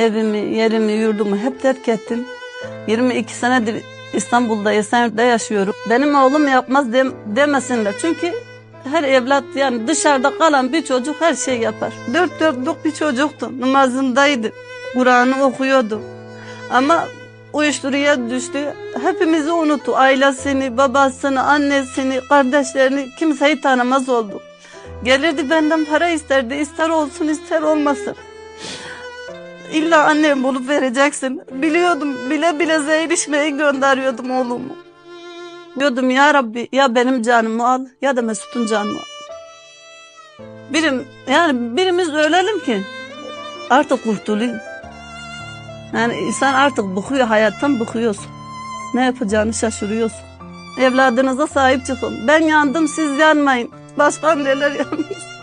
Evimi, yerimi, yurdumu hep terk ettim. 22 senedir İstanbul'da, Esenyurt'ta yaşıyorum. Benim oğlum yapmaz dem- demesinler. Çünkü her evlat yani dışarıda kalan bir çocuk her şey yapar. Dört dörtlük bir çocuktu. Namazındaydı. Kur'an'ı okuyordu. Ama uyuşturucuya düştü. Hepimizi unuttu. Ailesini, babasını, annesini, kardeşlerini kimseyi tanımaz oldu. Gelirdi benden para isterdi. İster olsun ister olmasın. İlla annem bulup vereceksin. Biliyordum bile bile zehir içmeye gönderiyordum oğlumu. Diyordum ya Rabbi ya benim canımı al ya da Mesut'un canını al. Birim, yani birimiz ölelim ki artık kurtulayım. Yani insan artık bıkıyor hayattan bıkıyorsun. Ne yapacağını şaşırıyorsun. Evladınıza sahip çıkın. Ben yandım siz yanmayın. Başkan neler yanmış.